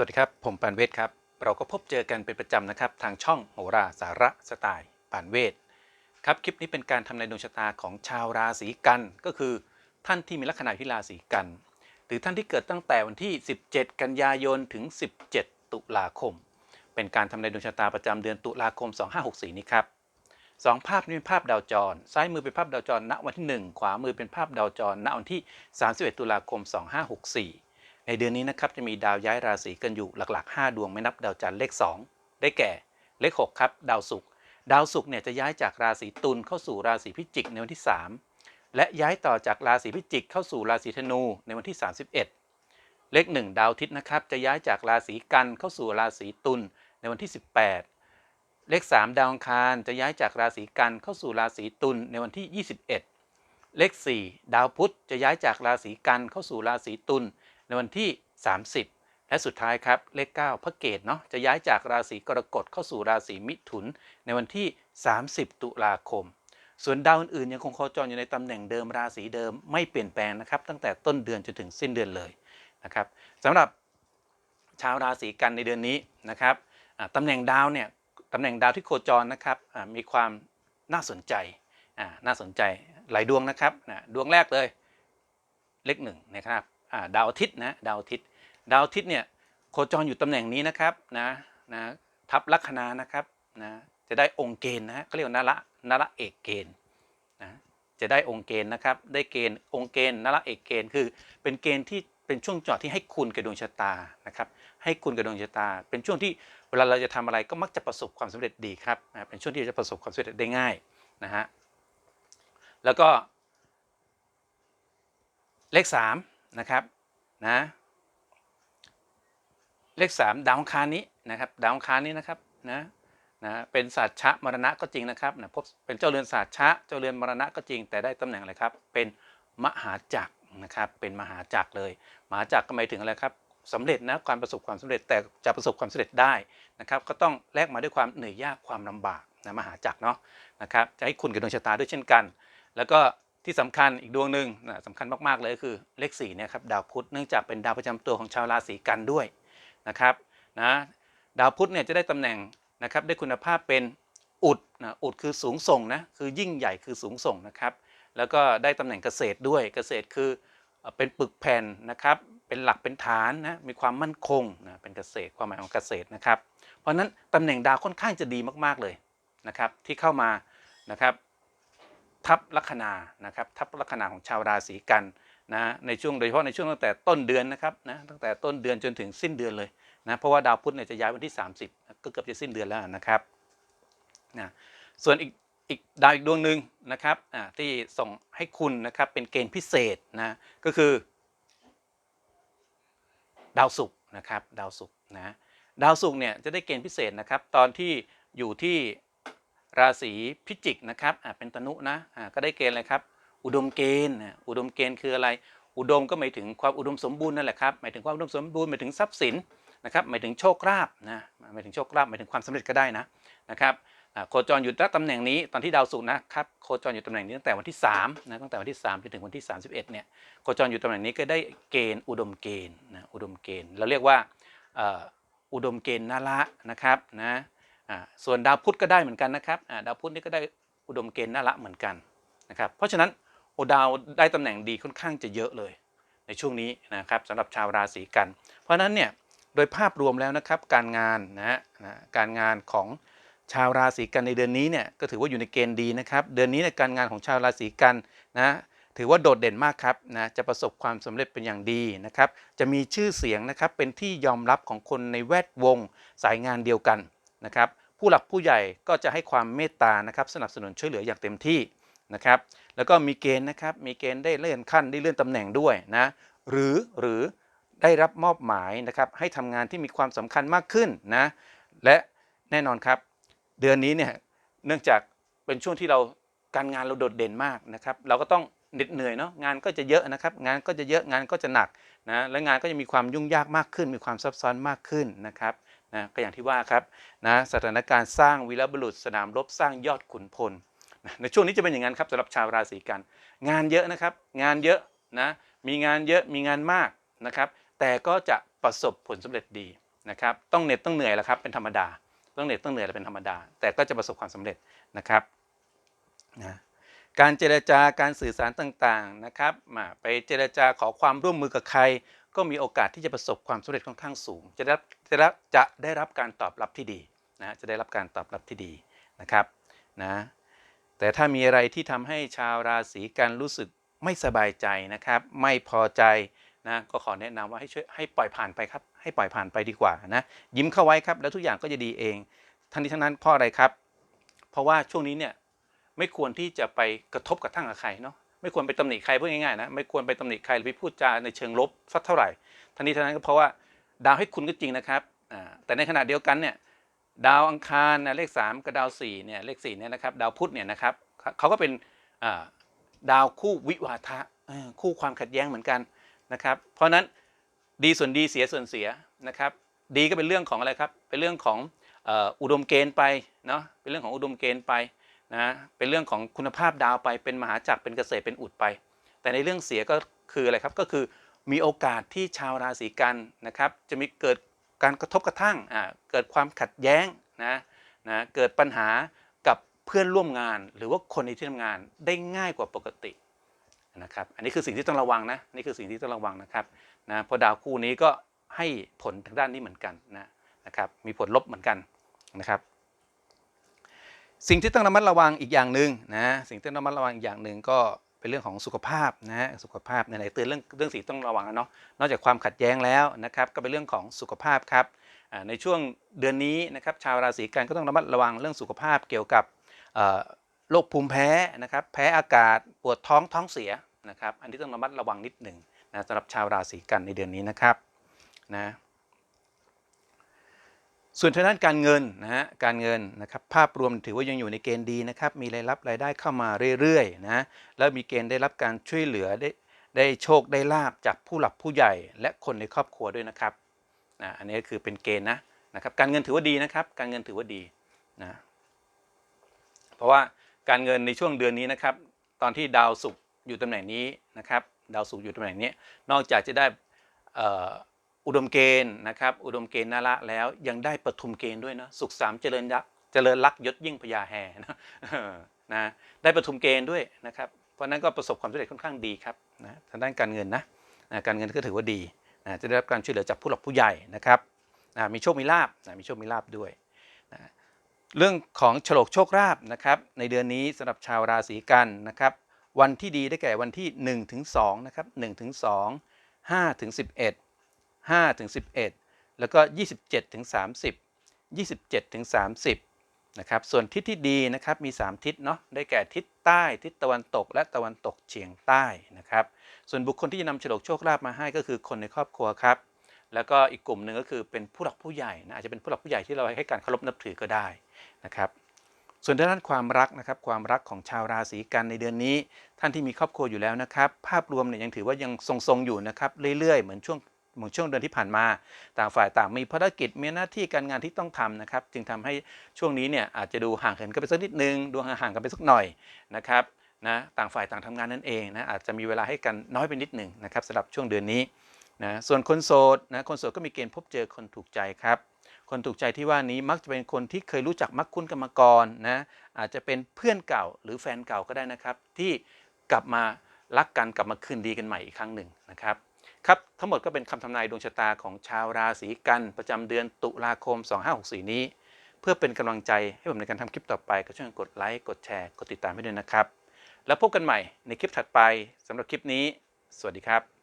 สวัสดีครับ ผมปานเวทครับ เราก็พบเจอกันเป็นประจำนะครับ ทางช่องโหราสาระสไตล์ปานเวทครับคลิปนี้เป็นการทำนายดวงชะตาของชาวราศีกันก็คือ ท่านที่มีลัคนาที่ราศีกัน หรือท่านที่เกิดตั้งแต่วันที่ 17 กันยายนถึง 17 ตุลาคม เป็นการทำนายดวงชะตาประจำเดือนตุลาคม 2564 นี้ครับสองภาพนี้เป็นภาพดาวจร ซ้ายมือเป็นภาพดาวจรณวันที่ 1 ขวามือเป็นภาพดาวจรณวันที่ 31 ตุลาคม 2564 ในเดือนนี้นะครับจะมีดาวย้ายราศีกันอยู่หลัก ๆ 5 ดวงไม่นับดาวจันทร์เลข 2 ได้แก่เลข 6 ครับ ดาวศุกร์ดาวศุกร์เนี่ยจะย้ายจากราศีตุลเข้าสู่ราศีพิจิกในวันที่ 3 และย้ายต่อจากราศีพิจิกเข้าสู่ราศีธนูในวันที่ 31 เลข 1 ดาวอาทิตย์นะครับจะย้ายจากราศีกันเข้าสู่ราศีตุลในวันที่ 18 เลข 3 ดาวอังคารจะย้ายจากราศีกันเข้าสู่ราศีตุลในวันที่ 21 เลข 4 ดาวพุธจะย้ายจากราศีกันเข้าสู่ราศีตุล ในวันที่ 30 และสุดท้ายครับเลข 9 พระเกตเนาะจะย้ายจากราศีกรกฎเข้าสู่ราศีมิถุน ในวันที่ 30 ตุลาคม ส่วนดาวอื่นๆยังคงโคจรอยู่ในตำแหน่งเดิมราศีเดิมไม่เปลี่ยนแปลงนะครับตั้งแต่ต้นเดือนจนถึงสิ้นเดือนเลยนะครับสำหรับชาวราศีกันในเดือนนี้นะครับตำแหน่งดาวเนี่ยตำแหน่งดาวที่โคจรนะครับมีความน่าสนใจน่าสนใจหลายดวงนะครับดวงแรกเลยเลขหนึ่งนะครับ ดาวอาทิตย์นะดาวอาทิตย์ดาวอาทิตย์เนี่ยโคจรอยู่ตำแหน่งนี้นะครับนะนะทับลัคนานะครับนะจะได้องค์เกณฑ์นะฮะเขาเรียกว่านระนระเอกเกณฑ์นะจะได้องค์เกณฑ์นะครับ ได้เกณฑ์องค์เกณฑ์นระเอกเกณฑ์คือ เป็นเกณฑ์ที่เป็นช่วงจอดที่ให้คุณกับดวงชะตานะครับ ให้คุณกับดวงชะตา เป็นช่วงที่เวลาเราจะทำอะไรก็มักจะประสบความสำเร็จดีครับนะเป็นช่วงที่จะประสบความสำเร็จได้ง่ายนะฮะแล้วก็เลข3 นะครับนะเลข 3 ดาวคานี้นะครับดาวคานี้นะครับนะนะเป็นศาสตร์ชะมรณะก็จริงนะครับนะพบเป็นเจ้าเรือนศาสตร์ชะเจ้าเรือนมรณะก็จริง แต่ได้ตำแหน่งอะไรครับ เป็นมหาจักรนะครับเป็นมหาจักรเลย มหาจักรก็หมายถึงอะไรครับสำเร็จนะการประสบความสำเร็จแต่จะประสบความสำเร็จได้นะครับก็ต้องแลกมาด้วยความเหนื่อยยากความลำบากนะมหาจักรเนาะนะครับจะให้คุณกับดวงชะตาด้วยเช่นกัน แล้วก็ ที่สำคัญอีกดวงหนึ่งนะสำคัญมากๆเลยคือเลข4เนี่ยครับดาวพุธเนื่องจากเป็นดาวประจำตัวของชาวราศีกันด้วยนะครับนะดาวพุธเนี่ยจะได้ตำแหน่งนะครับได้คุณภาพเป็นอุดนะอุดคือสูงส่งนะคือยิ่งใหญ่คือสูงส่งนะครับ แล้วก็ได้ตำแหน่งเกษตรด้วยเกษตรคือเป็นปึกแผ่นนะครับเป็นหลักเป็นฐานนะมีความมั่นคงนะเป็นเกษตรความหมายของเกษตรนะครับ เพราะฉะนั้นตำแหน่งดาวค่อนข้างจะดีมากๆเลยนะครับที่เข้ามานะครับ ทับลัคนานะครับทับลัคนาของชาวราศีกันนะในช่วงโดยเฉพาะในช่วงตั้งแต่ต้นเดือนนะครับนะตั้งแต่ต้นเดือนจนถึงสิ้นเดือนเลยนะเพราะว่าดาวพุธเนี่ยจะย้ายวันที่ 30 ก็เกือบจะสิ้นเดือนแล้วนะครับนะส่วนอีกอีกดาวอีกดวงหนึ่งนะครับอ่าที่ส่งให้คุณนะครับเป็นเกณฑ์พิเศษนะก็คือ ดาวศุกร์นะครับดาวศุกร์นะดาวศุกร์เนี่ยจะได้เกณฑ์พิเศษนะครับตอนที่อยู่ที่ ราศีพิจิกนะครับอ่าเป็นตนุนะอ่าก็ได้เกณฑ์อะไรครับ อุดมเกณฑ์อุดมเกณฑ์คืออะไร อุดมก็หมายถึงความอุดมสมบูรณ์นั่นแหละครับหมายถึงความอุดมสมบูรณ์หมายถึงทรัพย์สินนะครับหมายถึงโชคลาภนะหมายถึงโชคลาภหมายถึงความสำเร็จก็ได้นะนะครับโคจรอยู่ณตำแหน่งนี้ตอนที่ดาวศุกร์นะครับโคจรอยู่ตำแหน่งนี้ตั้งแต่วันที่3นะตั้งแต่วันที่3จนถึงวันที่ 31เนี่ยโคจรอยู่ตำแหน่งนี้ก็ได้เกณฑ์อุดมเกณฑ์นะอุดมเกณฑ์เราเรียกว่าอุดมเกณฑ์นาระนะครับนะ ส่วนดาวพุธก็ได้เหมือนกันนะครับดาวพุธนี่ก็ได้อุดมเกณฑ์น่าระเหมือนกันนะครับเพราะฉะนั้นโอดาวได้ตำแหน่งดีค่อนข้างจะเยอะเลย ในช่วงนี้นะครับสำหรับชาวราศีกัน เพราะฉะนั้นเนี่ยโดยภาพรวมแล้วนะครับการงานนะฮะนะการงานของชาวราศีกันในเดือนนี้เนี่ยก็ถือว่าอยู่ในเกณฑ์ดีนะครับเดือนนี้ในการงานของชาวราศีกันนะถือว่าโดดเด่นมากครับนะจะประสบความสำเร็จเป็นอย่างดีนะครับจะมีชื่อเสียงนะครับเป็นที่ยอมรับของคนในแวดวงสายงานเดียวกันนะครับ ผู้หลักผู้ใหญ่ก็จะให้ความเมตตานะครับสนับสนุนช่วยเหลืออย่างเต็มที่นะครับแล้วก็มีเกณฑ์นะครับมีเกณฑ์ได้เลื่อนขั้นได้เลื่อนตำแหน่งด้วยนะหรือหรือได้รับมอบหมายนะครับให้ทำงานที่มีความสำคัญมากขึ้นนะและแน่นอนครับเดือนนี้เนี่ยเนื่องจากเป็นช่วงที่เราการงานเราโดดเด่นมากนะครับเราก็ต้องเหน็ดเหนื่อยเนาะงานก็จะเยอะนะครับงานก็จะเยอะงานก็จะหนักนะและงานก็จะมีความยุ่งยากมากขึ้น มีความซับซ้อนมากขึ้นนะครับ นะก็อย่างที่ว่าครับนะสถานการณ์สร้างวีรบุรุษสนามรบสร้างยอดขุนพลนะในช่วงนี้จะเป็นอย่างนั้นครับสำหรับชาวราศีกัน งานเยอะนะครับ งานเยอะนะมีงานเยอะมีงานมากนะครับแต่ก็จะประสบผลสำเร็จดีนะครับต้องเหน็ดต้องเหนื่อยแหละครับเป็นธรรมดา ต้องเหน็ดต้องเหนื่อยแหละเป็นธรรมดา แต่ก็จะประสบความสำเร็จนะครับนะ การเจรจาการสื่อสารต่างๆนะครับมาไปเจรจาขอความร่วมมือกับใคร ก็มีโอกาสที่จะประสบความสำเร็จค่อนข้างสูง จะได้รับจะได้รับจะได้รับการตอบรับที่ดีนะจะได้รับการตอบรับที่ดีนะครับนะแต่ถ้ามีอะไรที่ทำให้ชาวราศีกันรู้สึกไม่สบายใจนะครับ ไม่พอใจนะก็ขอแนะนำว่าให้ช่วยให้ปล่อยผ่านไปครับ ให้ปล่อยผ่านไปดีกว่านะยิ้มเข้าไว้ครับ แล้วทุกอย่างก็จะดีเองทั้งนี้ทั้งนั้นเพราะอะไรครับ เพราะว่าช่วงนี้เนี่ย ไม่ควรที่จะไปกระทบกระทั่งกับใครเนาะไม่ควรไปตำหนิใครพูดง่ายๆนะไม่ควรไปตำหนิใครหรือไปพูดจาในเชิงลบสักเท่าไหร่ทั้งนี้ทั้งนั้นก็เพราะว่าดาวให้คุณก็จริงนะครับแต่ในขณะเดียวกันเนี่ยดาวอังคารนะเลข 3 กับดาว4เนี่ยเลข4เนี่ยนะครับดาวพุธเนี่ยนะครับเขาก็เป็นดาวคู่วิวาทะคู่ความขัดแย้งเหมือนกันนะครับ เพราะฉะนั้นดีส่วนดีเสียส่วนเสียนะครับ ดีก็เป็นเรื่องของอะไรครับเป็นเรื่องของอุดมเกณฑ์ไปเนาะเป็นเรื่องของอุดมเกณฑ์ไป นะเป็นเรื่องของคุณภาพดาวไปเป็นมหาจักรเป็นเกษตรเป็นอุดไป แต่ในเรื่องเสียก็คืออะไรครับก็คือมีโอกาสที่ชาวราศีกันนะครับจะมีเกิดการกระทบกระทั่งอ่าเกิดความขัดแย้งนะนะเกิดปัญหากับเพื่อนร่วมงาน หรือว่าคนในที่ทำงานได้ง่ายกว่าปกตินะครับอันนี้คือสิ่งที่ต้องระวังนะนี่คือสิ่งที่ต้องระวังนะครับนะเพราะดาวคู่นี้ก็ให้ผลทางด้านนี้เหมือนกันนะนะครับมีผลลบเหมือนกันนะครับ สิ่งที่ต้องระมัดระวังอีกอย่างหนึ่งนะสิ่งที่ต้องระมัดระวังอีกอย่างหนึ่งก็เป็นเรื่องของสุขภาพนะฮะสุขภาพในไหนๆเตือนเรื่องเรื่องสิ่งต้องระวังเนาะนอกจากความขัดแย้งแล้วนะครับก็เป็นเรื่องของสุขภาพครับในช่วงเดือนนี้นะครับชาวราศีกันก็ต้องระมัดระวังเรื่องสุขภาพเกี่ยวกับโรคภูมิแพ้นะครับแพ้อากาศปวดท้องท้องเสียนะครับอันนี้ต้องระมัดระวังนิดหนึ่งนะสำหรับชาวราศีกันในเดือนนี้นะครับนะ ส่วนทางด้านการเงินนะฮะการเงินนะครับภาพรวมถือว่ายังอยู่ในเกณฑ์ดีนะครับมีรายรับรายได้เข้ามาเรื่อยๆนะแล้วมีเกณฑ์ได้รับการช่วยเหลือได้ได้โชคได้ลาบจากผู้หลักผู้ใหญ่ และคนในครอบครัวด้วยนะครับนะอันนี้ก็คือเป็นเกณฑ์นะนะครับการเงินถือว่าดีนะครับ การเงินถือว่าดีนะเพราะว่าการเงินในช่วงเดือนนี้นะครับ ตอนที่ดาวศุกร์อยู่ตำแหน่งนี้นะครับ ดาวศุกร์อยู่ตำแหน่งนี้ นอกจากจะได้ อุดมเกณฑ์นะครับ อุดมเกณฑ์นาระแล้วยังได้ปฐุมเกณฑ์ด้วยนะสุขสามเจริญยักษ์เจริญลักยศยิ่งพญาแห่นะนะได้ปฐุมเกณฑ์ด้วยนะครับ เพราะนั้นก็ประสบความสำเร็จค่อนข้างดีครับนะทางด้านการเงินนะนะการเงินก็ถือว่าดีนะจะได้รับการช่วยเหลือจากผู้หลักผู้ใหญ่นะครับนะมีโชคมีลาบนะมีโชคมีลาบด้วยนะเรื่องของฉลกโชคลาภนะครับในเดือนนี้สำหรับชาวราศีกันนะครับ วันที่ดีได้แก่วันที่1ถึง2นะครับ1ถึง2 5ถึง11 5ถึง11 แล้วก็ 27ถึง30 27ถึง30นะครับส่วนทิศที่ดีนะครับมี 3 ทิศเนาะได้แก่ทิศใต้ทิศตะวันตก และตะวันตกเฉียงใต้นะครับส่วนบุคคลที่จะนำโฉลกโชคลาภมาให้ก็คือคนในครอบครัวครับแล้วก็อีกกลุ่มหนึ่งก็คือเป็นผู้หลักผู้ใหญ่นะอาจจะเป็นผู้หลักผู้ใหญ่ที่เราให้การเคารพนับถือก็ได้นะครับส่วนด้านความรักนะครับความรักของชาวราศีกันในเดือนนี้ ท่านที่มีครอบครัวอยู่แล้วนะครับ ภาพรวมเนี่ยยังถือว่ายังทรงๆอยู่นะครับเรื่อยๆ เหมือนช่วง เหมือนช่วงเดือนที่ผ่านมา ต่างฝ่ายต่างมีภารกิจมีหน้าที่การงานที่ต้องทำนะครับ จึงทำให้ช่วงนี้เนี่ยอาจจะดูห่างเหินกันไปสักนิดนึงดูห่างๆกันไปสักหน่อยนะครับนะต่างฝ่ายต่างทำงานนั่นเองนะอาจจะมีเวลาให้กันน้อยไปนิดหนึ่งนะครับสำหรับช่วงเดือนนี้นะส่วนคนโสดนะคนโสดก็มีเกณฑ์พบเจอคนถูกใจครับคนถูกใจที่ว่านี้มักจะเป็นคนที่เคยรู้จักมักคุ้นกันมาก่อนนะอาจจะเป็นเพื่อนเก่าหรือแฟนเก่าก็ได้นะครับ ที่กลับมารักกันกลับมาคืนดีกันใหม่อีกครั้งหนึ่งนะครับ ครับทั้งหมดก็เป็นคำทำนายดวงชะตาของชาวราศีกันประจำเดือนตุลาคม 2564 นี้ เพื่อเป็นกำลังใจให้ผมในการทำคลิปต่อไปก็ช่วยกดไลค์กดแชร์กดติดตามให้ด้วยนะครับ แล้วพบกันใหม่ในคลิปถัดไปสำหรับคลิปนี้ สวัสดีครับ